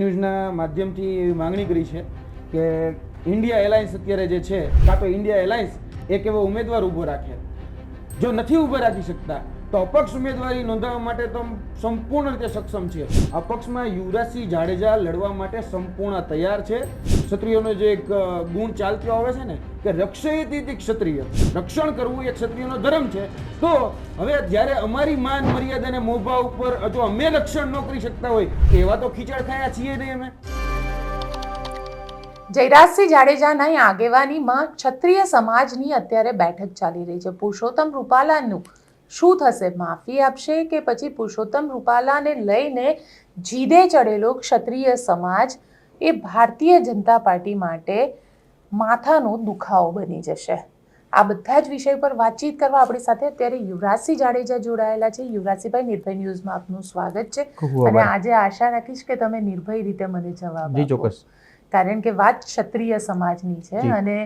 ન્યૂઝના માધ્યમથી માંગણી કરી છે કે ઇન્ડિયા એલાયન્સ અત્યારે જે છે, કાં તો ઇન્ડિયા એલાયન્સ એક એવો ઉમેદવાર ઊભો રાખે. જો નથી ઊભો રાખી શકતા, તો અપક્ષ ઉમેદવારી નોંધાવવા માટે તો સંપૂર્ણ રીતે સક્ષમ છે. અપક્ષમાં યુવરાજસિંહ જાડેજા લડવા માટે સંપૂર્ણ તૈયાર છે. ક્ષત્રિયોનો જે એક ગુણ ચાલતો આવે છે ને, કે રક્ષયતી ક્ષત્રિય. રક્ષણ કરવું એ ક્ષત્રિયનો ધર્મ છે. તો હવે જ્યારે અમારી માન મર્યાદાને મોભા ઉપર જો અમે રક્ષણ ન કરી શકતા હોય એવા તો ખીચડ ખાયા છીએ નહીં અમે. જયરાજસિંહ જાડેજાના આગેવાનીમાં ક્ષત્રિય સમાજની અત્યારે બેઠક ચાલી રહી છે. પુરુષોત્તમ રૂપાલાનું શું થશે? માફી આપશે કે પછી પુરુષોત્તમ રૂપાલાને લઈને જીદે ચડેલો ક્ષત્રિય સમાજ એ ભારતીય જનતા પાર્ટી માટે માથાનો દુખાવો બની જશે. આ બધા જ વિષય પર વાતચીત કરવા આપણી સાથે અત્યારે યુવરાજસિંહ જાડેજા જોડાયેલા છે. યુવરાજસિંહભાઈ નિર્ભય ન્યૂઝમાં આપનું સ્વાગત છે. અને આજે આશા રાખીશ કે તમે નિર્ભય રીતે મને જવાબ ચોક્કસ. કારણ કે વાત ક્ષત્રિય સમાજની છે અને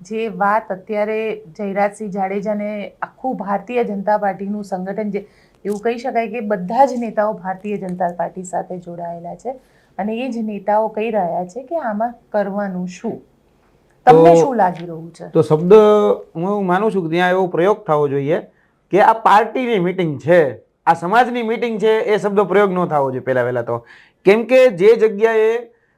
જે વાત અત્યારે જયરાજસિંહ જાડેજાને આખું ભારતીય જનતા પાર્ટીનું સંગઠન જે એવું કહી શકાય કે બધા જ નેતાઓ ભારતીય જનતા પાર્ટી સાથે જોડાયેલા છે. અને એ જ નેતાઓ કહી રહ્યા છે કે આમાં કરવાનું શું? તમને શું લાગી રહ્યું છે? તો શબ્દ હું માનું છું કે ત્યાં એવો પ્રયોગ થવો જોઈએ કે આ પાર્ટીની મિટિંગ છે આ સમાજની મિટિંગ છે એ શબ્દ પ્રયોગ ન થવો જોઈએ પહેલા વહેલા તો. કેમ કે જે જગ્યાએ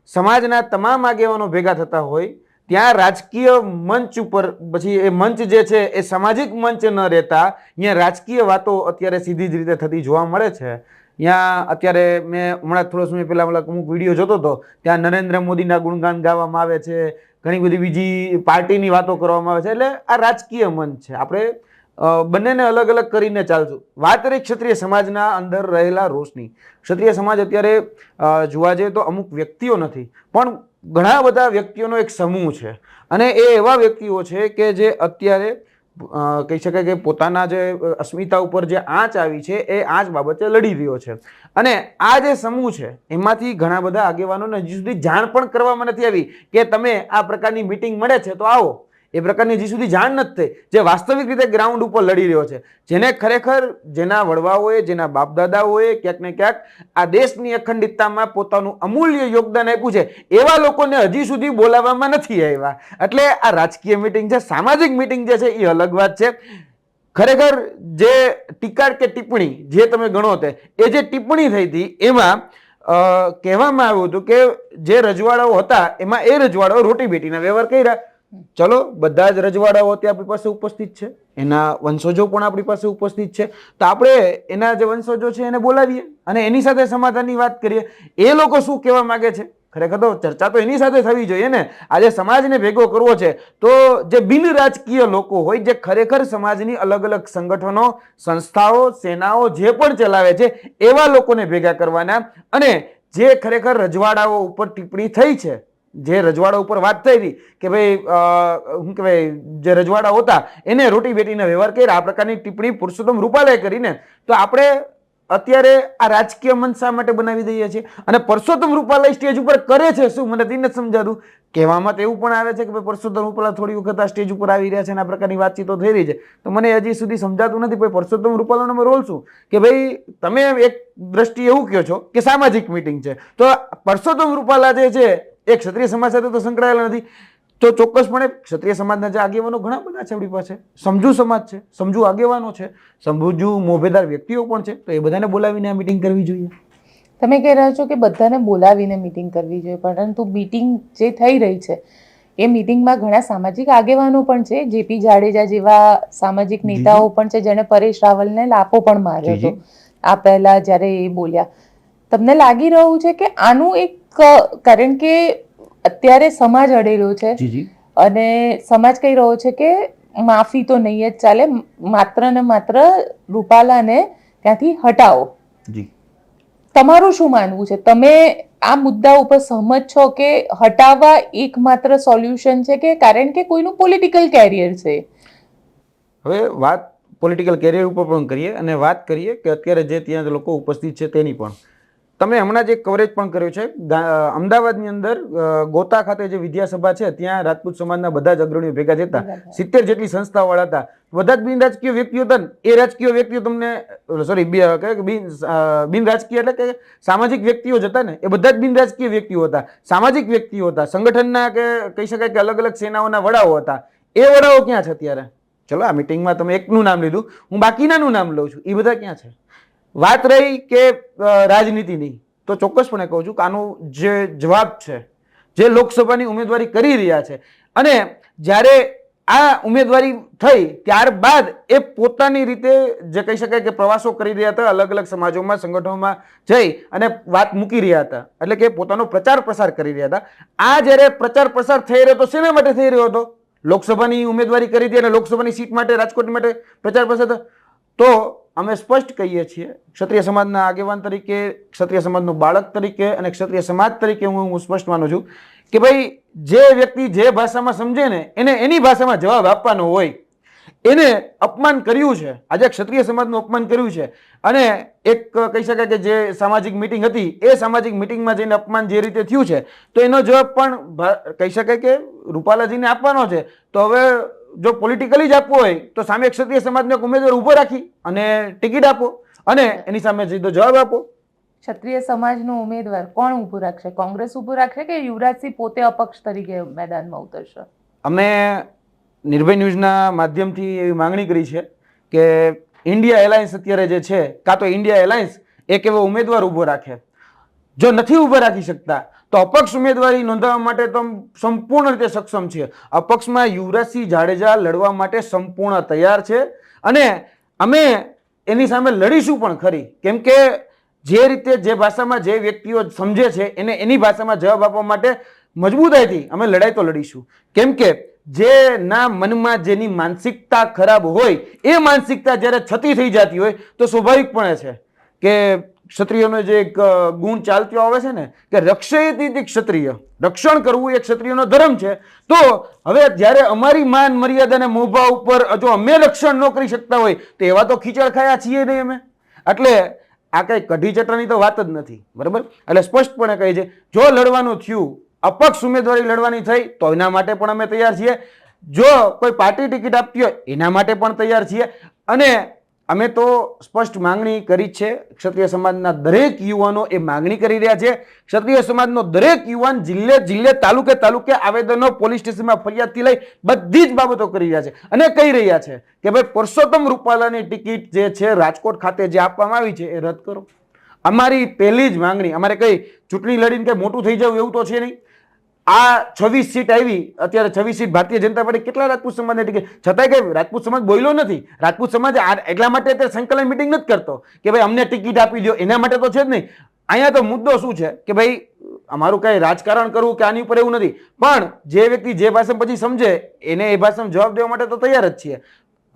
સમાજના તમામ આગેવાનો ભેગા થતા હોય ત્યાં રાજકીય મંચ ઉપર પછી એ મંચ જે છે એ સામાજિક મંચ ન રહેતા અહીંયા રાજકીય વાતો અત્યારે સીધી જ રીતે થતી જોવા મળે છે. ત્યાં અત્યારે મેં હમણાં થોડો સમય પહેલા પેલા અમુક વીડિયો જોતો હતો, ત્યાં નરેન્દ્ર મોદીના ગુણગાન ગાવામાં આવે છે, ઘણી બધી બીજી પાર્ટીની વાતો કરવામાં આવે છે, એટલે આ રાજકીય મંચ છે. આપણે બંનેને અલગ અલગ કરીને ચાલશું. વાત રહી ક્ષત્રિય સમાજના અંદર રહેલા રોષની ક્ષત્રિય સમાજ અત્યારે જોવા જઈએ તો અમુક વ્યક્તિઓ નથી, પણ ઘણા બધા વ્યક્તિઓનો એક સમૂહ છે. અને એ એવા વ્યક્તિઓ છે કે જે અત્યારે કહી શકાય કે પોતાના જે અસ્મિતા ઉપર જે આંચ આવી છે, એ આંચ બાબતે લડી રહ્યો છે. અને આ જે સમૂહ છે, એમાંથી ઘણા બધા આગેવાનોને હજી સુધી જાણ પણ કરવામાં નથી આવી કે તમે આ પ્રકારની મિટિંગ મળે છે તો આવો. એ પ્રકારની હજી સુધી જાણ નથી થઈ, જે વાસ્તવિક રીતે ગ્રાઉન્ડ ઉપર લડી રહ્યો છે. જેને ખરેખર જેના વડવાઓએ, જેના બાપદાદાઓએ ક્યાંક ને ક્યાંક આ દેશની અખંડિતતામાં પોતાનું અમૂલ્ય યોગદાન આપ્યું છે, એવા લોકોને હજી સુધી બોલાવવામાં નથી આવ્યા. એટલે આ રાજકીય મિટિંગ છે, સામાજિક મિટિંગ જે છે, એ અલગ વાત છે. ખરેખર જે ટીકા કે ટિપ્પણી જે તમે ગણો તે, એ જે ટિપ્પણી થઈ હતી, એમાં કહેવામાં આવ્યું હતું કે જે રજવાડાઓ હતા, એમાં એ રજવાડાઓ રોટી બેટીના વ્યવહાર કર્યા. ચલો, બધા જ રજવાડાઓ તે આપણી પાસે ઉપસ્થિત છે. એના વંશજો પણ આપણી પાસે ઉપસ્થિત છે. તો આપણે એના જે વંશજો છે એને બોલાવીએ અને એની સાથે સમાધાનની વાત કરીએ. એ લોકો શું કહેવા માંગે છે? ખરેખર તો ચર્ચા તો એની સાથે થવી જોઈએ ને. આજે સમાજને ભેગો કરવો છે, તો જે બિન રાજકીય લોકો હોય, જે ખરેખર સમાજની અલગ અલગ સંગઠનો, સંસ્થાઓ, સેનાઓ જે પણ ચલાવે છે, એવા લોકોને ભેગા કરવાના. અને જે ખરેખર રજવાડાઓ ઉપર ટિપ્પણી થઈ છે જે રજવાડા ઉપર વાત થઈ હતી કે ભાઈ શું કહેવાય જે રજવાડા હતા એને રોટી બેટીના વ્યવહાર કર્યા, આ પ્રકારની ટિપ્પણી પુરુષોત્તમ રૂપાલાએ કરીને, તો આપણે અત્યારે આ રાજકીય મંચ શા માટે બનાવી દઈએ છીએ? અને પરસોત્તમ રૂપાલા સ્ટેજ ઉપર કરે છે શું? મને તે નથી સમજાતું. કહેવામાં તો એવું પણ આવે છે કે ભાઈ, પરસોત્તમ રૂપાલા થોડી વખત આ સ્ટેજ ઉપર આવી રહ્યા છે અને આ પ્રકારની વાતચીતો થઈ રહી છે. તો મને હજી સુધી સમજાતું નથી ભાઈ, પરસોત્તમ રૂપાલાનો રોલ શું? કે ભાઈ, તમે એક દ્રષ્ટિએ એવું કહો છો કે સામાજિક મિટિંગ છે. તો પરસોત્તમ રૂપાલા જે છે એ ક્ષત્રિય સમાજ સાથે તો સંકળાયેલા નથી. તો ચોક્કસપણે ક્ષત્રિય સમાજના જે આગેવાનો ઘણા બધા છે આપણી પાસે. સમજુ સમાજ છે સમજુ આગેવાનો છે સમજુ મોભેદાર વ્યક્તિઓ પણ છે. તો એ બધાને બોલાવીને આ મિટિંગ કરવી જોઈએ. તમે કહી રહ્યા છો કે બધાને બોલાવીને મિટિંગ કરવી જોઈએ પરંતુ મિટિંગ જે થઈ રહી છે એ મિટિંગમાં ઘણા સામાજિક આગેવાનો પણ છે. જેપી જાડેજા જેવા સામાજિક. નેતાઓ પણ છે જેણે પરેશ રાવલને લાપો પણ માર્યો હતો. આ પહેલા જ્યારે એ બોલ્યા. તમને લાગી રહ્યું છે કે આનું એક કારણ કે અત્યારે સમાજ અડેલો છે. અને સમાજ કહી રહ્યો છે કે માફી તો નહીં જ ચાલે માત્ર ને માત્ર રૂપાલાને ત્યાંથી હટાવો. તમારું શું માનવું છે? તમે આ મુદ્દા ઉપર સહમત છો કે હટાવવા એકમાત્ર સોલ્યુશન છે કે કારણ કે કોઈનું પોલિટિકલ કેરિયર છે? હવે વાત પોલિટિકલ કેરિયર ઉપર પણ કરીએ અને વાત કરીએ કે અત્યારે જે ત્યાં લોકો ઉપસ્થિત છે તેની પણ. તમે હમણાં જે કવરેજ પણ કર્યું છે. અમદાવાદની અંદર ગોતા ખાતે જે વિદ્યાસભા છે ત્યાં રાજપૂત સમાજના બધા જ અગ્રણીઓ ભેગા થતા સિત્તેર જેટલી સંસ્થાઓવાળા હતા. બધા જ બિન રાજકીય વ્યક્તિઓ હતા ને એ રાજકીય વ્યક્તિઓ તમને સોરી બિન બિન રાજકીય એટલે કે સામાજિક વ્યક્તિઓ જ હતા ને એ બધા જ બિન રાજકીય વ્યક્તિઓ હતા. સામાજિક વ્યક્તિઓ હતા. સંગઠનના કે કહી શકાય કે અલગ અલગ સેનાઓના વડાઓ હતા. એ વડાઓ ક્યાં છે અત્યારે? ચલો આ મિટિંગમાં તમે એકનું નામ લીધું. હું બાકીનાનું નામ લઉં છું. એ બધા ક્યાં છે? વાત રહી કે રાજનીતિની, તો ચોક્કસપણે કહું છું કે આનો જે જવાબ છે, જે લોકસભાની ઉમેદવારી કરી રહ્યા છે, અને જ્યારે આ ઉમેદવારી થઈ, ત્યારબાદ એ પોતાની રીતે જે કહી શકાય કે પ્રવાસો કરી રહ્યા હતા, અલગ અલગ સમાજોમાં, સંગઠનોમાં જઈ અને વાત મૂકી રહ્યા હતા, એટલે કે પોતાનો પ્રચાર પ્રસાર કરી રહ્યા હતા આ જ્યારે પ્રચાર પ્રસાર થઈ રહ્યો હતો, શેના માટે થઈ રહ્યો હતો લોકસભાની ઉમેદવારી કરી હતી અને લોકસભાની સીટ માટે, રાજકોટ માટે પ્રચાર પ્રસાર. તો અમે સ્પષ્ટ કહીએ છીએ, ક્ષત્રિય સમાજના આગેવાન તરીકે, ક્ષત્રિય સમાજનું બાળક તરીકે અને ક્ષત્રિય સમાજ તરીકે હું હું સ્પષ્ટ માનું છું કે ભાઈ, જે વ્યક્તિ જે ભાષામાં સમજે ને, એને એની ભાષામાં જવાબ આપવાનો હોય, એને અપમાન કર્યું છે, આજે ક્ષત્રિય સમાજનું અપમાન કર્યું છે, અને એક કહી શકાય કે જે સામાજિક મિટિંગ હતી, એ સામાજિક મિટિંગમાં જઈને અપમાન જે રીતે થયું છે, તો એનો જવાબ પણ કહી શકાય કે રૂપાલાજીને આપવાનો છે. તો હવે જો પોલિટિકલી જ આપવો હોય તો સામે ક્ષત્રિય સમાજને એક ઉમેદવાર ઊભો રાખી અને ટિકિટ આપો અને એની સામે સીધો જવાબ આપો. ક્ષત્રિય સમાજનો ઉમેદવાર કોણ ઊભું રાખશે? કોંગ્રેસ ઊભું રાખશે કે યુવરાજસિંહ પોતે અપક્ષ તરીકે મેદાનમાં ઉતરશે? અમે નિર્ભય ન્યૂઝના માધ્યમથી એવી માંગણી કરી છે કે ઇન્ડિયા એલાયન્સ અત્યારે જે છે કાં તો ઇન્ડિયા એલાયન્સ એક એવો ઉમેદવાર ઊભો રાખે. જો નથી ઊભો રાખી શકતા તો અપક્ષ ઉમેદવારી નોંધાવવા માટે તો સંપૂર્ણ રીતે સક્ષમ છે. અપક્ષમાં યુવરાજસિંહ જાડેજા લડવા માટે સંપૂર્ણ તૈયાર છે અને અમે એની સામે લડીશું પણ ખરી. કેમ કે જે રીતે જે ભાષામાં જે વ્યક્તિઓ સમજે છે એને એની ભાષામાં જવાબ આપવા માટે મજબૂતાઈથી અમે લડાઈ તો લડીશું. કેમ કે જેના મનમાં જેની માનસિકતા ખરાબ હોય, એ માનસિકતા જ્યારે છતી થઈ જતી હોય તો સ્વાભાવિકપણે છે કે ક્ષત્રિયોનો જે એક ગુણ ચાલતો આવે છે ને, કે રક્ષયતી ક્ષત્રિય, રક્ષણ કરવું એ ક્ષત્રિયનો ધર્મ છે. તો હવે જ્યારે અમારી માન મર્યાદા અને મોભા ઉપર જો અમે રક્ષણ ન કરી શકતા હોય, તો એવા તો ખીચડ ખાયા છીએ નહીં અમે. એટલે આ કંઈ કઢી ચટણી તો વાત જ નથી, બરાબર? એટલે સ્પષ્ટપણે કહે છે, જો લડવાનું થયું, અપક્ષ ઉમેદવારી લડવાની થઈ, તો એના માટે પણ અમે તૈયાર છીએ. જો કોઈ પાર્ટી ટિકિટ આપતી હોય, એના માટે પણ તૈયાર છીએ. અને અમે તો સ્પષ્ટ માંગણી કરી છે, ક્ષત્રિય સમાજના દરેક યુવાનો એ માંગણી કરી રહ્યા છે. ક્ષત્રિય સમાજનો દરેક યુવાન જિલ્લે જિલ્લે, તાલુકે તાલુકે આવેદનો પોલીસ સ્ટેશનમાં ફરિયાદથી લઈ બધી જ બાબતો કરી રહ્યા છે અને કહી રહ્યા છે કે ભાઈ પુરુષોત્તમ રૂપાલાની ટિકિટ જે છે રાજકોટ ખાતે જે આપવામાં આવી છે એ રદ કરો. અમારી પહેલી જ માંગણી, અમારે કઈ ચૂંટણી લડીને કંઈ મોટું થઈ જવું એવું તો છે નહીં. આ છવ્વીસ સીટ આવી, અત્યારે છવ્વીસ સીટ ભારતીય જનતા પાર્ટી કેટલા રાજપૂત સમાજને ટિકિટ છતાંય કે રાજપૂત સમાજ બોલ્યો નથી. રાજપૂત સમાજ આ- એટલા માટે અત્યારે સંકલન મિટિંગ નથી કરતો કે ભાઈ અમને ટિકિટ આપી દો એના માટે તો છે જ નહીં. અહીંયા તો મુદ્દો શું છે? કે ભાઈ, અમારું કાંઈ રાજકારણ કરવું કે આની ઉપર એવું નથી. પણ જે વ્યક્તિ જે ભાષણ પછી સમજે, એને એ ભાષામાં જવાબ દેવા માટે તો તૈયાર જ છીએ.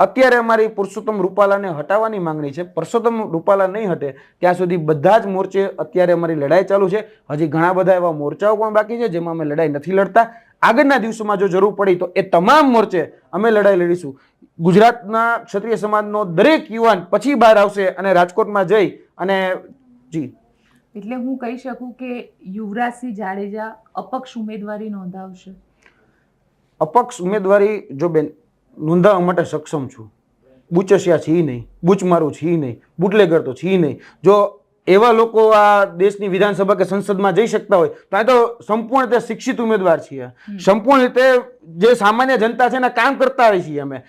અત્યારે અમારી પુરુષોત્તમ રૂપાલાને હટાવવાની માંગણી છે. પુરુષોત્તમ રૂપાલા નહીં હટે ત્યાં સુધી બધા જ મોરચે અત્યારે અમારી લડાઈ ચાલુ છે. હજી ઘણા બધા એવા મોરચાઓ પણ બાકી છે જેમાં અમે લડાઈ નથી લડતા. આગળના દિવસોમાં જો જરૂર પડી તો એ તમામ મોરચે અમે લડાઈ લડીશું. ગુજરાતના ક્ષત્રિય સમાજનો દરેક યુવાન પછી બહાર આવશે અને રાજકોટમાં જઈ અને જી. એટલે હું કહી શકું કે યુવરાજસિંહ જાડેજા અપક્ષ ઉમેદવારી નોંધાવશે. અપક્ષ ઉમેદવારી જો બેન નોંધાવવા માટે સક્ષમ છું. બુચસિયા છીએ નહીં બુચ મારું છી નહીં બુટલેગર તો છીએ નહીં. જો એવા લોકો આ દેશની વિધાનસભા કે સંસદમાં જઈ શકતા હોય તો આ તો સંપૂર્ણ રીતે શિક્ષિત ઉમેદવાર છીએ. સંપૂર્ણ રીતે જે સામાન્ય જનતા છે એના કામ કરતા હોય છીએ અમે.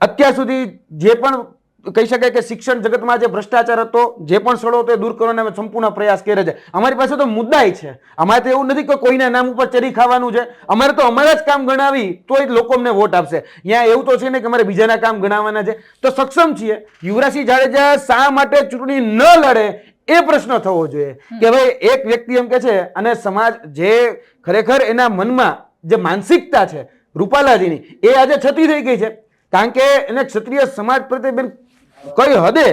અત્યાર સુધી જે પણ કહી શકાય કે શિક્ષણ જગતમાં જે ભ્રષ્ટાચાર હતો જે પણ સડો હતો એ દૂર કરવાનો અમે સંપૂર્ણ પ્રયાસ કરે છે. અમારી પાસે તો મુદ્દાય છે. અમારે તો એવું નથી કે કોઈના નામ ઉપર ચરી ખાવાનું છે. અમારે તો અમારા જ કામ ગણાવી તો જ લોકો અમને વોટ આપશે. અહીંયા એવું તો છે ને કે અમારે બીજાના કામ ગણાવવાના છે. તો સક્ષમ છીએ. યુવરાજસિંહ જાડેજા શા માટે ચૂંટણી ન લડે એ પ્રશ્ન થવો જોઈએ. કે ભાઈ એક વ્યક્તિ એમ કે છે અને સમાજ જે ખરેખર એના મનમાં જે માનસિકતા છે રૂપાલાજીની એ આજે છતી થઈ ગઈ છે. કારણ કે એને ક્ષત્રિય સમાજ પ્રત્યે બેન કઈ હદે?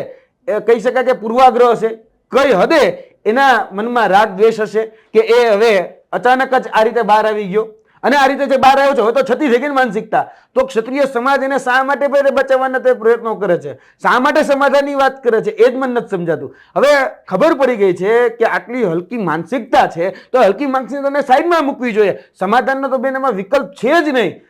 કહી શકાય કે પૂર્વાગ્રહ હશે. કઈ હદે એના મનમાં રાગ દ્વેષ હશે કે એ હવે અચાનક જ આ રીતે બહાર આવી ગયો? અને આ રીતે જે બહાર આવ્યો છે, હવે તો છતી થઈ ગઈ માનસિકતા. તો ક્ષત્રિય સમાજ એને શા માટે બચાવવાના તે પ્રયત્નો કરે છે? શા માટે સમાધાનની વાત કરે છે? એ જ મને નથી સમજાતું. હવે ખબર પડી ગઈ છે કે આટલી હલકી માનસિકતા છે, તો હલકી માનસિકતાને સાઈડમાં મૂકવી જોઈએ. સમાધાનનો તો બેન એમાં વિકલ્પ છે જ નહીં.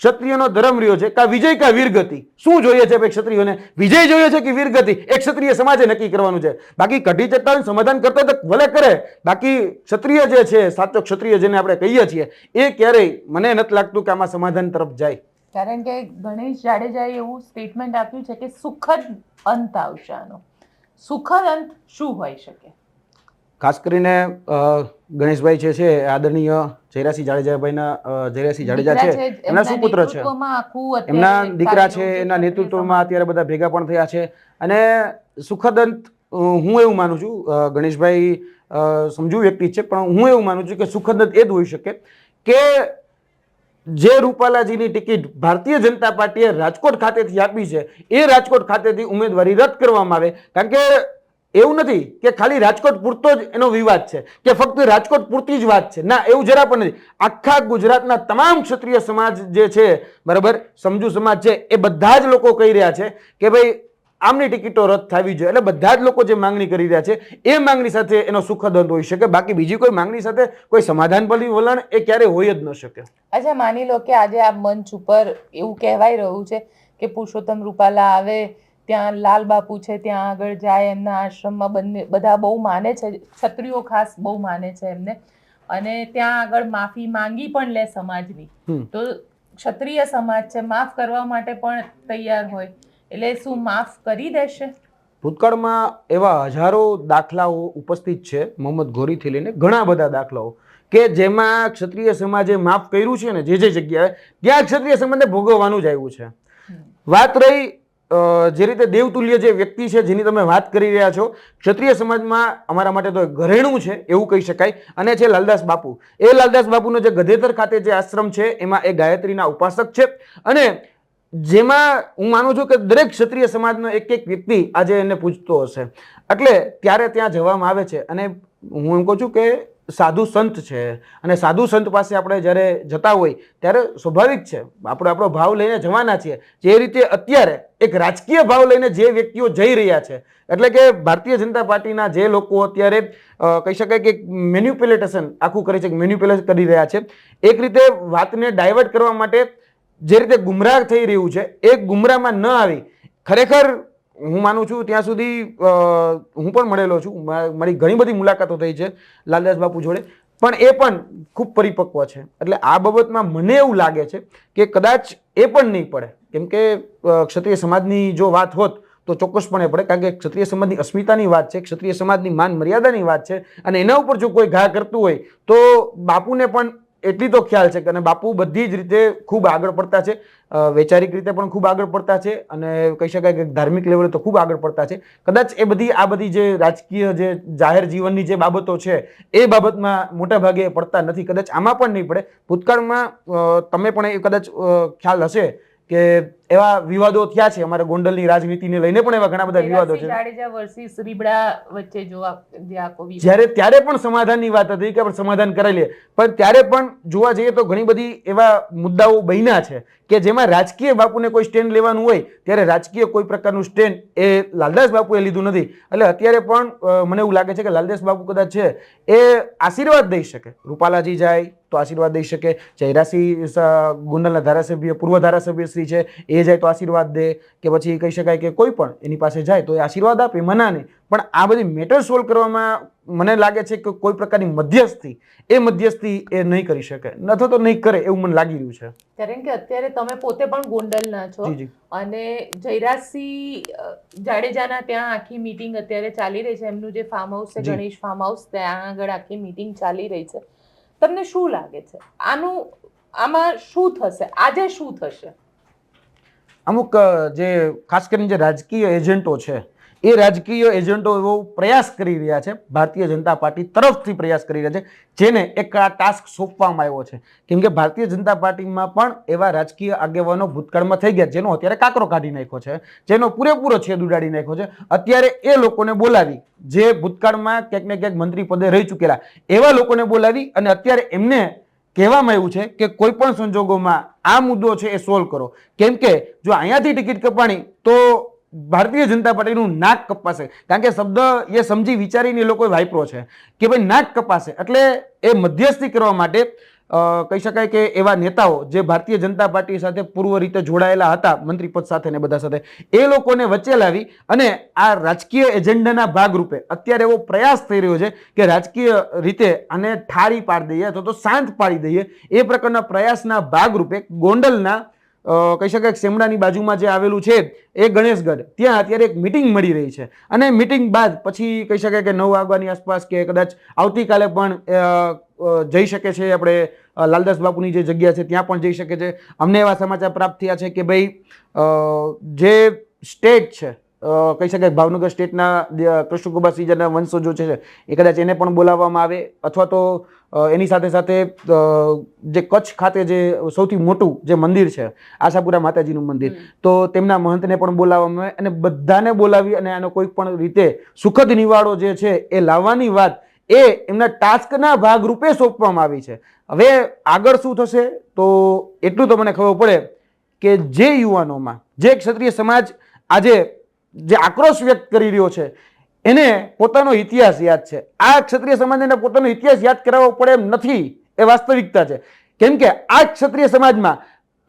ક્ષત્રિયનો ધર્મ રહ્યો છે કા વિજય કા વીરગતિ? શું જોઈએ છે ભાઈ ક્ષત્રિયોને? વિજય જોઈએ છે કે વીરગતિ? એ ક્ષત્રિય સમાજે નક્કી કરવાનું છે. બાકી કઢી ચટ્ટાનું સમાધાન કરતા તો ભલે કરે. બાકી ક્ષત્રિય જે છે, સાચો ક્ષત્રિય જેને આપણે કહીએ છીએ, એ ક્યારેય મને નથી લાગતું કે આમાં સમાધાન તરફ જાય. કારણ કે ગણેશ જાડેજાએ એવું સ્ટેટમેન્ટ આપ્યું છે કે સુખદ અંત આવશે આનો. સુખદ અંત શું હોઈ શકે? ખાસ કરીને ગણેશભાઈ જે છે આદરણીય જયરાસિંહ જાડેજાભાઈના જયરાસિંહ જાડેજા છે એમના સુપુત્ર છે? એમના દીકરા છે એના નેતૃત્વમાં અત્યારે બધા ભેગા પણ થયા છે. અને સુખદંત હું એવું માનું છું ગણેશભાઈ સમજુ વ્યક્તિ છે પણ હું એવું માનું છું કે સુખદંત એ જ હોઈ શકે કે જે રૂપાલાજીની ટિકિટ ભારતીય જનતા પાર્ટીએ રાજકોટ ખાતેથી આપી છે એ રાજકોટ ખાતેથી ઉમેદવારી રદ કરવામાં આવે. કારણ કે એવું નથી કે ખાલી રાજકોટ પૂરતો જ એનો વિવાદ છે, કે ફક્ત રાજકોટ પૂરતી જ વાત છે. ના, એવું જરા પણ નથી. આખા ગુજરાતના તમામ ક્ષત્રિય સમાજ જે છે, બરાબર, સમજુ સમાજ છે, એ બધા જ લોકો કહી રહ્યા છે કે ભાઈ, આમની ટિકિટો રદ થવી જોઈએ. એટલે બધા જ લોકો જે માંગણી કરી રહ્યા છે, એ માંગણી સાથે એનો સુખદ અંત હોઈ શકે. બાકી બીજી કોઈ માંગણી સાથે કોઈ સમાધાન વલણ એ ક્યારે હોય જ ન શકે. અચ્છા, માની લો કે આજે આ મંચ ઉપર એવું કહેવાય રહ્યું છે કે પુરુષોત્તમ રૂપાલા આવે ત્યાં લાલ બાપુ છે ત્યાં આગળ જાય એમના આશ્રમમાં બંને બધા બહુ માને છે ક્ષત્રિયો ખાસ બહુ માને છે એમને. અને ત્યાં આગળ માફી માંગી પણ લે સમાજની. તો ક્ષત્રિય સમાજ છે માફ કરવા માટે પણ તૈયાર હોય. એટલે શું માફ કરી દેશે? ભૂતકાળમાં એવા હજારો દાખલાઓ ઉપસ્થિત છે મોહમ્મદ ઘોરીથી લઈને ઘણા બધા દાખલાઓ કે જેમાં ક્ષત્રિય સમાજે માફ કર્યું છે ને જે જે જગ્યાએ ત્યાં ક્ષત્રિય સમાજને ભોગવવાનું જ આવ્યું છે. વાત રહી જે રીતે દેવતુલ્ય જે વ્યક્તિ છે, જેની તમે વાત કરી રહ્યા છો, ક્ષત્રિય સમાજમાં અમારા માટે તો ઘરેણું છે, એવું કહી શકાય. અને છે લાલદાસ બાપુ. એ લાલદાસ બાપુનો જે ગધેતર ખાતે જે આશ્રમ છે, એમાં એ ગાયત્રીના ઉપાસક છે. અને જેમાં હું માનું છું કે દરેક ક્ષત્રિય સમાજનો એક એક વ્યક્તિ આજે એને પૂછતો હશે. એટલે ત્યારે ત્યાં જવામાં આવે છે. અને હું એમ કહું છું કે સાધુ સંત છે અને સાધુ સંત પાસે આપણે જ્યારે જતા હોય ત્યારે સ્વાભાવિક છે. આપણે આપણો ભાવ લઈને જવાના છીએ. જે રીતે અત્યારે એક રાજકીય ભાવ લઈને જે વ્યક્તિઓ જઈ રહ્યા છે, એટલે કે ભારતીય જનતા પાર્ટીના જે લોકો અત્યારે કહી શકાય કે મેન્યુપ્યુલેટેશન આખું કરે છે મેન્યુપ્યુલેટ કરી રહ્યા છે. એક રીતે વાતને ડાયવર્ટ કરવા માટે જે રીતે ગુમરાહ થઈ રહ્યું છે, એ ગુમરાહમાં ન આવી. ખરેખર હું માનું છું ત્યાં સુધી હું પણ મળેલો છું. મારી ઘણી બધી મુલાકાતો થઈ છે લાલદાસ બાપુ જોડે. પણ એ પણ ખૂબ પરિપક્વ છે. એટલે આ બાબતમાં મને એવું લાગે છે કે કદાચ એ પણ નહીં પડે. કેમ કે ક્ષત્રિય સમાજની જો વાત હોત તો ચોક્કસપણે પડે. કારણ કે ક્ષત્રિય સમાજની અસ્મિતાની વાત છે, ક્ષત્રિય સમાજની માન મર્યાદાની વાત છે. અને એના ઉપર જો કોઈ ઘા કરતું હોય તો બાપુને પણ એટલી તો ખ્યાલ છે કે અને બાપુ બધી જ રીતે ખૂબ આગળ પડતા છે. વૈચારિક રીતે પણ ખૂબ આગળ પડતા છે અને કહી શકાય કે ધાર્મિક લેવલે તો ખૂબ આગળ પડતા છે. કદાચ એ બધી, આ બધી જે રાજકીય જે જાહેર જીવનની જે બાબતો છે એ બાબતમાં મોટા ભાગે પડતા નથી. કદાચ આમાં પણ નહીં પડે. ભૂતકાળમાં તમે પણ એ કદાચ ખ્યાલ હશે કે એવા વિવાદો થયા છે. અમારા ગોંડલની રાજનીતિને લઈને પણ એવા ઘણા બધા વિવાદો છે. જાડેજા વર્સિસ રીબડા વચ્ચે જો જ્યારે ત્યારે પણ સમાધાનની વાત હતી કે આપણે સમાધાન કરાવી લઈએ. પણ ત્યારે પણ જોવા જઈએ તો ઘણી બધી એવા મુદ્દાઓ બન્યા છે કે જેમાં રાજકીય બાપુને કોઈ સ્ટેન્ડ લેવાનું હોય ત્યારે રાજકીય કોઈ પ્રકારનું સ્ટેન્ડ એ લાલદાસ બાપુએ લીધું નથી. એટલે અત્યારે પણ મને એવું લાગે છે કે લાલદાસ બાપુ કદાચ છે એ આશીર્વાદ દઈ શકે. રૂપાલાજી જાય તો આશીર્વાદ દઈ શકે. જયરાસિંહ ગોંડલના ધારાસભ્ય પૂર્વ ધારાસભ્ય શ્રી છે એ જાય તો આશીર્વાદ દે કે પછી કહી શકાય કે કોઈ પણ એની પાસે જાય તો એ આશીર્વાદ આપે મના નહીં પણ આ બધી મેટર સોલ્વ કરવામાં મને લાગે છે કે કોઈ પ્રકારની મધ્યસ્થી એ મધ્યસ્થી એ નહીં કરી શકે. અથવા તો નહીં કરે એવું મને લાગી રહ્યું છે. કારણ કે અત્યારે તમે પોતે પણ ગોંડલના છો અને જયરાજસિંહ જાડેજાના ત્યાં આખી મીટિંગ અત્યારે ચાલી રહી છે. એમનું જે ફાર્મ હાઉસ છે ગણેશ ફાર્મ હાઉસ ત્યાં આગળ આખી મીટિંગ ચાલી રહી છે. તમને શું લાગે છે? આનું આમાં શું થશે? આજે શું થશે? અમુક જે ખાસ કરીને જે રાજકીય એજન્ટો છે, એ રાજકીય એજન્ટો એવો પ્રયાસ કરી રહ્યા છે, ભારતીય જનતા પાર્ટી તરફથી પ્રયાસ કરી રહ્યા છે, જેને એક આ ટાસ્ક સોંપવામાં આવ્યો છે. કેમ કે ભારતીય જનતા પાર્ટીમાં પણ એવા રાજકીય આગેવાનો ભૂતકાળમાં થઈ ગયા, જેનો અત્યારે કાકરો કાઢી નાખ્યો છે, જેનો પૂરેપૂરો છેદ ઉડાડી નાખ્યો છે. અત્યારે એ લોકોને બોલાવી, જે ભૂતકાળમાં ક્યાંક ને ક્યાંક મંત્રી પદે રહી ચૂકેલા, એવા લોકોને બોલાવી અને અત્યારે એમને કહેવામાં આવ્યું છે કે કોઈ પણ સંજોગોમાં આ મુદ્દો છે એ સોલ્વ કરો. કેમ કે જો અહીંયાથી ટિકિટ કપાણી, તો ભારતીય જનતા પાર્ટીનું નાક કપાશે. કારણ કે શબ્દ એ સમજી વિચારીને એ લોકો વાપરો છે કે ભાઈ નાક કપાશે. એટલે એ મધ્યસ્થી કરવા માટે કહી શકાય કે એવા નેતાઓ જે ભારતીય જનતા પાર્ટી સાથે પૂર્વ રીતે જોડાયેલા હતા મંત્રી પદ સાથે ને બધા સાથે, એ લોકોને વચ્ચે લાવી અને આ રાજકીય એજન્ડાના ભાગરૂપે અત્યારે એવો પ્રયાસ થઈ રહ્યો છે કે રાજકીય રીતે આને ઠારી પાડી દઈએ અથવા તો શાંત પાડી દઈએ, એ પ્રકારના પ્રયાસના ભાગરૂપે ગોંડલના કહી શકાય કે શેમડાની બાજુમાં જે આવેલું છે એ ગણેશગઢ. ત્યાં અત્યારે એક મિટિંગ મળી રહી છે. અને મિટિંગ બાદ પછી કહી શકાય કે નવ વાગવાની આસપાસ કે કદાચ આવતીકાલે પણ જઈ શકે છે આપણે લાલદાસ બાપુની જે જગ્યા છે ત્યાં પણ જઈ શકે છે. અમને એવા સમાચાર પ્રાપ્ત થયા છે કે ભાઈ જે સ્ટેટ છે કહી શકાય ભાવનગર સ્ટેટના કૃષ્ણકુમાર સિંહના વંશજો છે, એ કદાચ એને પણ બોલાવવામાં આવે અથવા તો એની સાથે સાથે જે કચ્છ ખાતે જે સૌથી મોટું જે મંદિર છે આશાપુરા માતાજીનું મંદિર તો તેમના મહંતને પણ બોલાવવામાં આવે અને બધાને બોલાવી અને આનો કોઈ પણ રીતે સુખદ નિવાડો જે છે એ લાવવાની વાત એ એમના ટાસ્કના ભાગરૂપે સોંપવામાં આવી છે. હવે આગળ શું થશે? તો એટલું તો મને ખબર પડે કે જે યુવાનોમાં જે ક્ષત્રિય સમાજ આજે જે આક્રોશ વ્યક્ત કરી રહ્યો છે એને પોતાનો ઇતિહાસ યાદ છે. આ ક્ષત્રિય સમાજને પોતાનો ઇતિહાસ યાદ કરાવવો પડે એમ નથી, એ વાસ્તવિકતા છે. કેમ કે આ ક્ષત્રિય સમાજમાં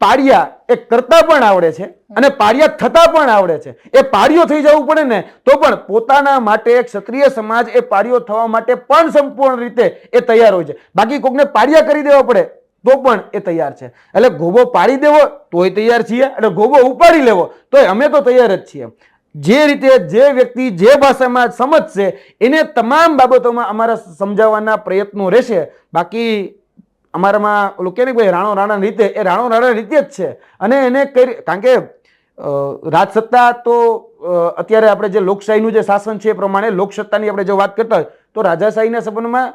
પાડિયા એ કરતા પણ આવડે છે અને પાડિયા થતા પણ આવડે છે. એ પાડિયો થઈ જવું પડે ને તો પણ પોતાના માટે ક્ષત્રિય સમાજ એ પાડિયો થવા માટે પણ સંપૂર્ણ રીતે એ તૈયાર હોય છે. બાકી કોકને પાડિયા કરી દેવા પડે તો પણ એ તૈયાર છે. એટલે ગોબો પાડી દેવો તોય તૈયાર છીએ અને ગોબો ઉપાડી લેવો તોય અમે તો તૈયાર જ છીએ. જે રીતે જે વ્યક્તિ જે ભાષામાં સમજશે, એને તમામ બાબતોમાં અમારા સમજાવવાના પ્રયત્નો રહેશે. બાકી અમારામાં ઓલું કે ભાઈ રાણો રાણા રીતે, એ રાણો રાણા રીતે જ છે. અને એને કઈ કારણ કે રાજસત્તા તો અત્યારે આપણે જે લોકશાહીનું જે શાસન છે એ પ્રમાણે લોકસત્તાની આપણે જો વાત કરતા હોય, તો રાજાશાહીના સંબંધમાં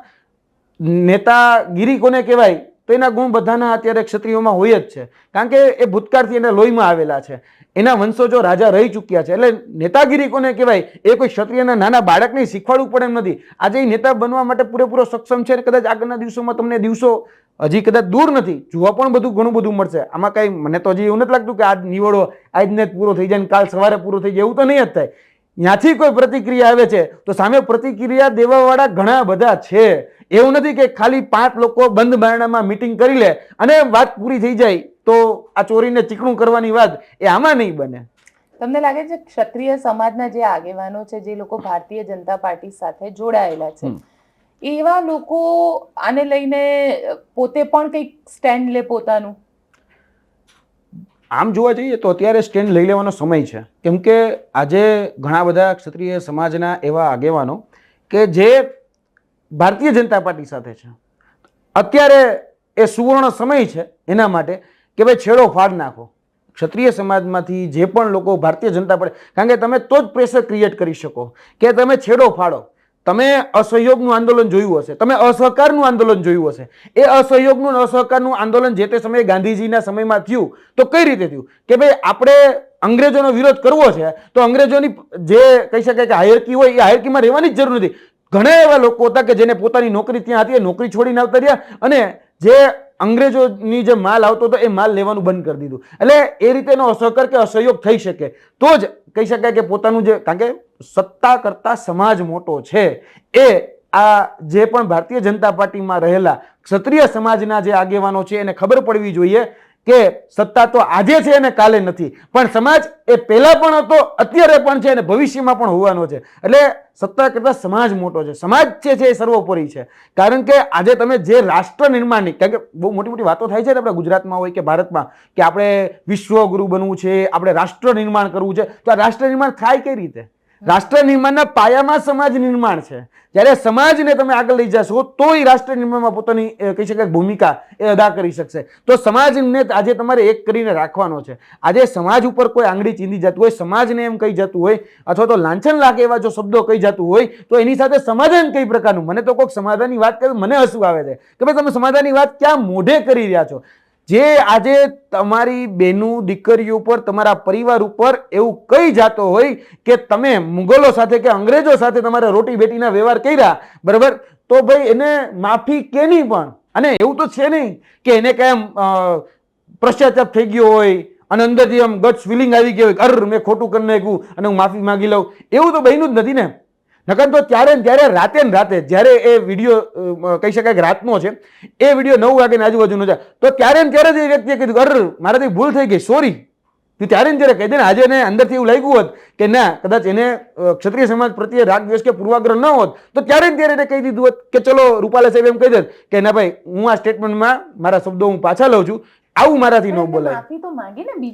નેતાગીરી કોને કહેવાય? તો એના ગુણ બધાના અત્યારે ક્ષત્રિયોમાં હોય જ છે. કારણ કે એ ભૂતકાળથી એના લોહીમાં આવેલા છે. એના વંશો જો રાજા રહી ચૂક્યા છે, એટલે નેતાગીરી કોને કહેવાય? એ કોઈ ક્ષત્રિયના નાના બાળકને શીખવાડવું પડે એમ નથી. આજે એ નેતા બનવા માટે પૂરેપૂરો સક્ષમ છે અને કદાચ આગળના દિવસોમાં તમને દિવસો હજી કદાચ દૂર નથી. જોવા પણ બધું ઘણું બધું મળશે. આમાં કાંઈ મને તો હજી એવું નથી લાગતું કે આજ નિવડો આજને જ પૂરો થઈ જાય ને કાલ સવારે પૂરો થઈ જાય, એવું તો નહીં જ થાય. ત્યાંથી કોઈ પ્રતિક્રિયા આવે છે, તો સામે પ્રતિક્રિયા દેવાવાળા ઘણા બધા છે. એવું નથી કે ખાલી પાંચ લોકો બંધ બારણામાં મિટિંગ કરી લે અને વાત પૂરી થઈ જાય તો આ ચોરીને ચીકણું કરવાની વાત એ આમાં નહીં બને. તમને લાગે છે ક્ષત્રિય સમાજના જે આગેવાનો છે જે લોકો ભારતીય જનતા પાર્ટી સાથે જોડાયેલા છે એવા લોકો આને લઈને પોતે પણ કંઈક સ્ટેન્ડ લે પોતાનું? આમ જોવા જઈએ તો અત્યારે સ્ટેન્ડ લઈ લેવાનો સમય છે. કેમ કે આજે ઘણા બધા ક્ષત્રિય સમાજના એવા આગેવાનો કે જે ભારતીય જનતા પાર્ટી સાથે છે. અત્યારે એ સુવર્ણ સમય છે એના માટે કે ભાઈ છેડો ફાડ નાખો. ક્ષત્રિય સમાજમાંથી જે પણ લોકો ભારતીય જનતા પાર્ટી, કારણ કે તમે તો જ પ્રેશર ક્રિએટ કરી શકો કે તમે છેડો ફાડો. તમે અસહયોગનું આંદોલન જોયું હશે, તમે અસહકારનું આંદોલન જોયું હશે. એ અસહયોગનું અસહકારનું આંદોલન જે તે સમયે ગાંધીજીના સમયમાં થયું, તો કઈ રીતે થયું? કે ભાઈ આપણે અંગ્રેજોનો વિરોધ કરવો છે, તો અંગ્રેજોની જે કહી શકાય કે હાયરકી હોય, એ હાયરકીમાં રહેવાની જ જરૂર નથી. ઘણા એવા લોકો હતા કે જેને પોતાની નોકરી ત્યાં હતી, એ નોકરી છોડીને આવતા રહ્યા અને જે અંગ્રેજોની જે માલ આવતો હતો, એ માલ લેવાનું બંધ કરી દીધું. એટલે એ રીતેનો અસહકાર કે અસહયોગ થઈ શકે. તો જ કહી શકાય કે પોતાનું જે, કારણ કે સત્તા કરતા સમાજ મોટો છે. એ આ જે પણ ભારતીય જનતા પાર્ટીમાં રહેલા ક્ષત્રિય સમાજના જે આગેવાનો છે, એને ખબર પડવી જોઈએ. કે સત્તા તો આજે છે અને કાલે નથી. પણ સમાજ એ પહેલા પણ હતો, અત્યારે પણ છે અને ભવિષ્યમાં પણ હોવાનો છે. એટલે સત્તા કરતા સમાજ મોટો છે. સમાજ છે છે એ સર્વોપરી છે. કારણ કે આજે તમે જે રાષ્ટ્ર નિર્માણની, કારણ કે બહુ મોટી મોટી વાતો થાય છે ને આપણે ગુજરાતમાં હોય કે ભારતમાં, કે આપણે વિશ્વગુરુ બનવું છે, આપણે રાષ્ટ્ર નિર્માણ કરવું છે, તો આ રાષ્ટ્ર નિર્માણ થાય કઈ રીતે? રાષ્ટ્ર નિર્માણના પાયામાં સમાજ નિર્માણ છે. જ્યારે સમાજને તમે આગળ લઈ જશો તો એ રાષ્ટ્ર નિર્માણમાં પોતાની કહી શકાય ભૂમિકા એ અદા કરી શકશે. તો સમાજને આજે તમારે એક કરીને રાખવાનો છે. આજે સમાજ ઉપર કોઈ આંગળી ચીંધી જતું હોય, સમાજને એમ કહી જતું હોય, અથવા તો લાંછન લાગે એવા જો શબ્દો કહી જતું હોય, તો એની સાથે સમાધાન કઈ પ્રકારનું? મને તો કોઈક સમાધાનની વાત કરે મને હસવું આવે છે. કે ભાઈ તમે સમાધાનની વાત ક્યાં મોઢે કરી રહ્યા છો? જે આજે તમારી બેનું દીકરીઓ ઉપર તમારા પરિવાર ઉપર એવું કઈ જાતો હોય કે તમે મુગલો સાથે કે અંગ્રેજો સાથે તમારે રોટી બેટીના વ્યવહાર કર્યા બરાબર? તો ભાઈ એને માફી કે નહીં પણ? અને એવું તો છે નહીં કે એને આમ અ, થઈ ગયો હોય અને અંદરથી આમ ગટ્સ ફિલિંગ આવી ગયો હોય અર મેં ખોટું કરી નાખ્યું અને હું માફી માંગી લઉં. એવું તો બન્યું જ નથી ને? નકર તો ત્યારે ને ત્યારે રાતે ને રાતે જ્યારે એ વીડિયો કહી શકાય કે રાતનો છે એ વીડિયો નવ વાગે આજુબાજુનો છે તો ત્યારે ને ત્યારે જ એ વ્યક્તિએ કીધું અર મારાથી ભૂલ થઈ ગઈ સોરી તું ત્યારે ને ત્યારે કહી દે ને આજે એને અંદરથી એવું લાગ્યું હોત કે ના કદાચ એને ક્ષત્રિય સમાજ પ્રત્યે રાગ દ્વેષ કે પૂર્વાગ્રહ ન હોત તો ત્યારે ને ત્યારે એને કહી દીધું હોત કે ચલો રૂપાલા સાહેબ એમ કહી દે કે ના ભાઈ હું આ સ્ટેટમેન્ટમાં મારા શબ્દો હું પાછા લઉં છું આવું મારાથી ન બોલાય.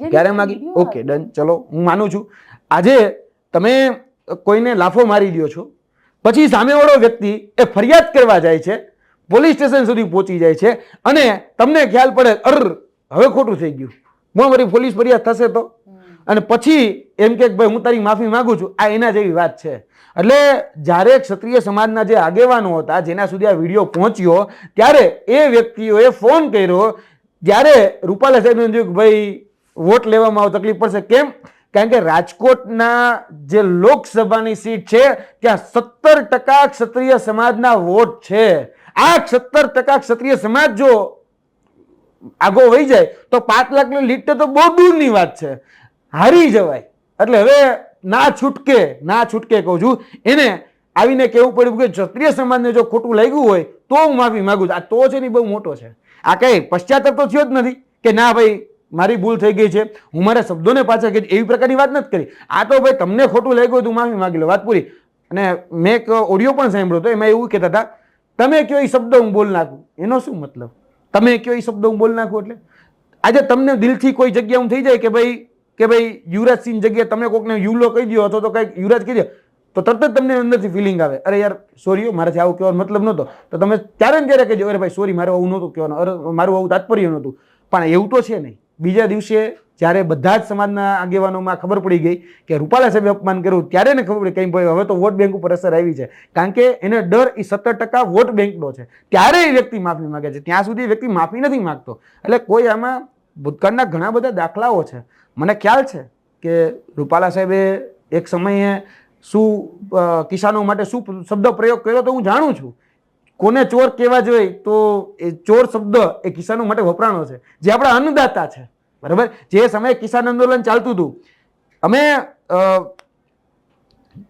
ક્યારે માગી ઓકે ડન ચલો હું માનું છું આજે તમે કોઈને લાફો મારી દો છો? પછી સામેવાળો વ્યક્તિ એ ફરિયાદ કરવા જાય છે, પોલીસ સ્ટેશન સુધી પહોંચી જાય છે અને તમને ખ્યાલ પડે, અર, હવે ખોટું થઈ ગયું. હું મારી પોલીસ ફરિયાદ થશે તો? અને પછી એમ કે ભાઈ, હું તારી માફી માગું છું. આ એના જેવી વાત છે. એટલે જ્યારે ક્ષત્રિય સમાજના જે આગેવાનો હતા, જેના સુધી આ વીડિયો પહોંચ્યો, ત્યારે એ વ્યક્તિઓએ ફોન કર્યો, જ્યારે રૂપાલા સાહેબને થયું કે ભાઈ, વોટ લેવામાં તકલીફ પડશે, કેમ? કારણ કે રાજકોટના જે લોકસભાની સીટ છે, ત્યાં સત્તર ટકા ક્ષત્રિય સમાજના વોટ છે. આ સત્તર ટકા ક્ષત્રિય સમાજ જો આગો વહી જાય, તો પાંચ લાખની લીટ તો બહુ દૂરની વાત છે. હારી જવાય. એટલે હવે ના છૂટકે ના છૂટકે કહું છું, એને આવીને કહેવું પડ્યું કે ક્ષત્રિય સમાજને જો ખોટું લાગ્યું હોય, તો હું માફી માગું છું. આ તો છે ને બહુ મોટો છે. આ કંઈ પશ્ચાતાપ તો થયો જ નથી કે ના ભાઈ મારી ભૂલ થઈ ગઈ છે. હું મારા શબ્દોને પાછા કહી એવી પ્રકારની વાત નથી કરી. આ તો ભાઈ તમને ખોટું લાગ્યું હતું, માફી માંગી લો, વાત પૂરી. અને મેં એક ઓડિયો પણ સાંભળ્યો હતો, એમાં એવું કહેતા હતા, તમે કયો એ શબ્દ હું બોલ નાખું? એનો શું મતલબ? તમે કયો એ શબ્દ હું બોલ નાખું? એટલે આજે તમને દિલથી કોઈ જગ્યા હું થઈ જાય કે ભાઈ કે ભાઈ યુવરાજ સિંહ જગ્યાએ તમે કોઈકને યુલો કહી દો અથવા તો કંઈક યુવરાજ કહી દો તો તરત જ તમને અંદરથી ફિલિંગ આવે. અરે યાર સોરી મારાથી આવું કહેવાનો મતલબ નહોતો. તો તમે ત્યારે ને ત્યારે કહેજો, અરે ભાઈ સોરી મારે આવું નહોતું કહેવાનું, અરે, મારું આવું તાત્પર્ય નહોતું. પણ એવું તો છે નહીં. બીજા દિવસે જ્યારે બધા જ સમાજના આગેવાનોમાં ખબર પડી ગઈ કે રૂપાલા સાહેબે અપમાન કર્યું, ત્યારે ને ખબર પડી કંઈ હવે તો વોટ બેંક ઉપર અસર આવી છે. કારણ કે એને ડર એ સત્તર ટકા વોટ બેંકનો છે. ત્યારે એ વ્યક્તિ માફી માંગે છે. ત્યાં સુધી વ્યક્તિ માફી નથી માંગતો. એટલે કોઈ આમાં ભૂતકાળના ઘણા બધા દાખલાઓ છે. મને ખ્યાલ છે કે રૂપાલા સાહેબે એક સમયે શું કિસાનો માટે શું શબ્દ પ્રયોગ કર્યો તો હું જાણું છું. કોને ચોર કહેવા જોઈએ તો એ ચોર શબ્દ એ કિસાનો માટે વપરાણો છે. જે આપણા અન્નદાતા છે. બરાબર? જે સમયે કિસાન આંદોલન ચાલતું હતું. અમે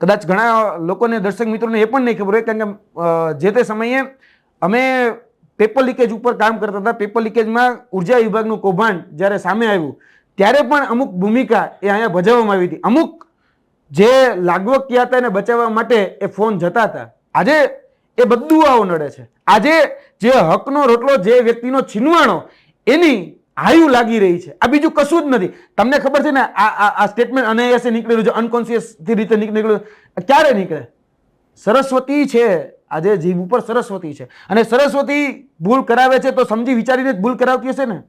કદાચ ઘણા લોકોને, દર્શક મિત્રોને એ પણ નહીં ખબર હોય, કારણ કે જે તે સમયે અમે પેપર લીકેજ ઉપર કામ કરતા હતા. પેપર લીકેજમાં ઊર્જા વિભાગનું કૌભાંડ જ્યારે સામે આવ્યું, ત્યારે પણ અમુક ભૂમિકા એ અહીંયા ભજવવામાં આવી હતી. અમુક જે લાગવકીયા હતા એને બચાવવા માટે એ ફોન જતા હતા. આજે એ બધું આવો નડે છે. આજે જે હકનો રોટલો, જે વ્યક્તિનો છીનવાણો એની આયુ લાગી રહી છે. આ બીજું કશું જ નથી. તમને ખબર છે ને, આ, આ- સ્ટેટમેન્ટ અનાયાસે નીકળેલું છે અનકોન્શિયસ રીતે નીકળેલું. ક્યારે નીકળે? સરસ્વતી છે. આજે જીભ ઉપર સરસ્વતી છે. અને સરસ્વતી ભૂલ કરાવે છે તો સમજી વિચારીને જ ભૂલ કરાવતી હશે ને?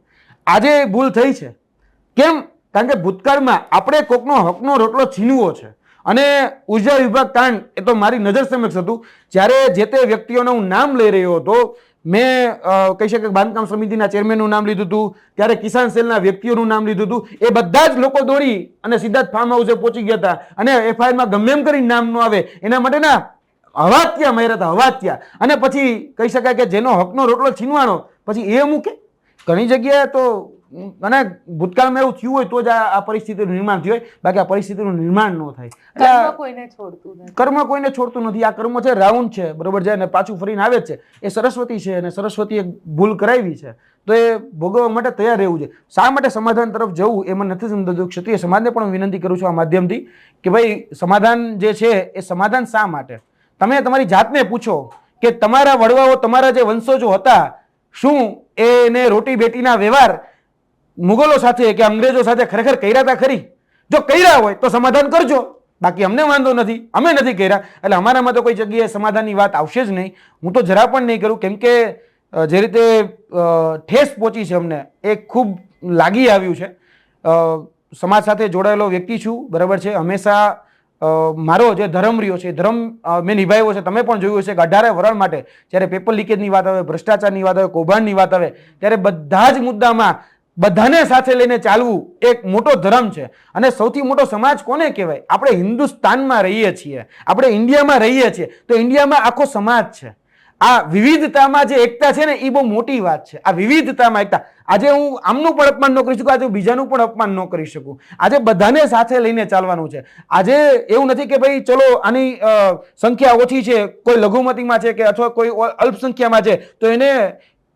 આજે ભૂલ થઈ છે. કેમ? કારણ કે ભૂતકાળમાં આપણે કોકનો હકનો રોટલો છીનવો છે. અને ઊર્જા વિભાગ કાંડ એ તો મારી નજર સમક્ષ હતું. જ્યારે જે તે વ્યક્તિઓનું હું નામ લઈ રહ્યો હતો, મેં કહી શકે બાંધકામ સમિતિના ચેરમેનનું નામ લીધું હતું, ત્યારે કિસાન સેલના વ્યક્તિઓનું નામ લીધું હતું. એ બધા જ લોકો દોડી અને સીધા જ ફાર્મ હાઉસે પહોંચી ગયા હતા. અને એફઆઈઆરમાં ગમે એમ કરીને નામ ન આવે. એના માટેના હવાત્યા માર્યા હતા હવાત્યા અને પછી કહી શકાય કે જેનો હકનો રોટલો છીનવાનો, પછી એ મૂકે ઘણી જગ્યાએ તો અને ભૂતકાળમાં એવું થયું હોય તો જ આ પરિસ્થિતિનું નિર્માણ થયું હોય. બાકી આ પરિસ્થિતિનું નિર્માણ ન થાય. એટલે કર્મ કોઈને છોડતું નથી. કર્મ કોઈને છોડતું નથી. આ કર્મ છે રાઉન્ડ છે. બરોબર છે? અને પાછું ફરીને આવે છે. એ સરસ્વતી છે અને સરસ્વતીએ ભૂલ કરાવી છે. તો એ ભોગવવા માટે તૈયાર રહેવું છે શા માટે સમાધાન તરફ જવું એ મને નથી સમજાતું. ક્ષત્રિય સમાજને પણ વિનંતી કરું છું આ માધ્યમથી કે ભાઈ સમાધાન જે છે એ સમાધાન શા માટે? તમે તમારી જાતને પૂછો કે તમારા વડવાઓ તમારા જે વંશજો હતા શું એને રોટી બેટીના વ્યવહાર મુગલો સાથે કે અંગ્રેજો સાથે ખરેખર કર્યા હતા ખરી? જો કર્યા હોય તો સમાધાન કરજો. બાકી અમને વાંધો નથી. અમે નથી કર્યા. એટલે અમારામાં તો કોઈ જગ્યાએ સમાધાનની વાત આવશે જ નહીં. હું તો જરા પણ નહીં કરું. કેમ કે જે રીતે ઠેસ પહોંચી છે અમને, એ ખૂબ લાગી આવ્યું છે. સમાજ સાથે જોડાયેલો વ્યક્તિ છું. બરાબર છે? હંમેશા મારો જે ધર્મ રહ્યો છે ધર્મ મેં નિભાવ્યો છે. તમે પણ જોયું હશે કે અઢારે વરણ માટે જ્યારે પેપર લીકેજની વાત આવે, ભ્રષ્ટાચારની વાત આવે, કૌભાંડની વાત આવે, ત્યારે બધા જ મુદ્દામાં બધાને સાથે લઈને ચાલવું એક મોટો ધર્મ છે. અને સૌથી મોટો સમાજ કોને કહેવાય? આપણે હિન્દુસ્તાનમાં રહીએ છીએ. આપણે ઇન્ડિયામાં રહીએ છીએ. તો ઇન્ડિયામાં આખો સમાજ છે. આ વિવિધતામાં જે એકતા છે ને, એ બહુ મોટી વાત છે. આ વિવિધતામાં એકતા. આજે હું આમનું પણ અપમાન ન કરી શકું, આજે બીજાનું પણ અપમાન ન કરી શકું. આજે બધાને સાથે લઈને ચાલવાનું છે. આજે એવું નથી કે ભાઈ, ચલો, આની સંખ્યા ઓછી છે, કોઈ લઘુમતીમાં છે કે અથવા કોઈ અલ્પસંખ્યામાં છે, તો એને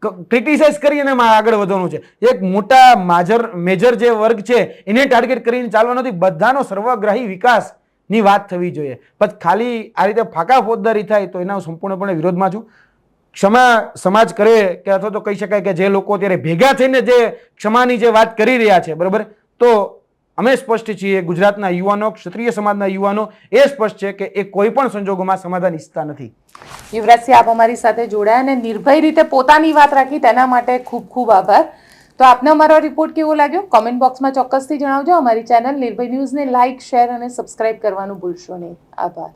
ક્રિટિસાઇઝ કરીને મારે આગળ વધવાનું છે. એક મોટા માજર મેજર જે વર્ગ છે, એને ટાર્ગેટ કરીને ચાલવાનો નથી. બધાનો સર્વગ્રાહી વિકાસની વાત થવી જોઈએ. પણ ખાલી આ રીતે ફાકા ફોજદારી થાય તો એના હું સંપૂર્ણપણે વિરોધમાં છું. ક્ષમા સમાજ કરે કે અથવા તો કહી શકાય કે જે લોકો અત્યારે ભેગા થઈને જે ક્ષમાની જે વાત કરી રહ્યા છે, બરાબર? તો અમે સ્પષ્ટ છીએ, ગુજરાતના યુવાનો, ક્ષત્રિય સમાજના યુવાનો, એ સ્પષ્ટ છે કે એ કોઈ પણ સંજોગોમાં સમાધાન ઈચ્છતા નથી. યુવરાજસિંહ આપ અમારી સાથે જોડાયા અને નિર્ભય રીતે પોતાની વાત રાખી, તેના માટે ખૂબ ખૂબ આભાર. તો આપને અમારો રિપોર્ટ કેવો લાગ્યો? કોમેન્ટ બોક્સમાં ચોક્કસથી જણાવજો. અમારી ચેનલ નિર્ભય ન્યૂઝને લાઇક શેર અને સબસ્ક્રાઇબ કરવાનું ભૂલશો નહીં. આભાર.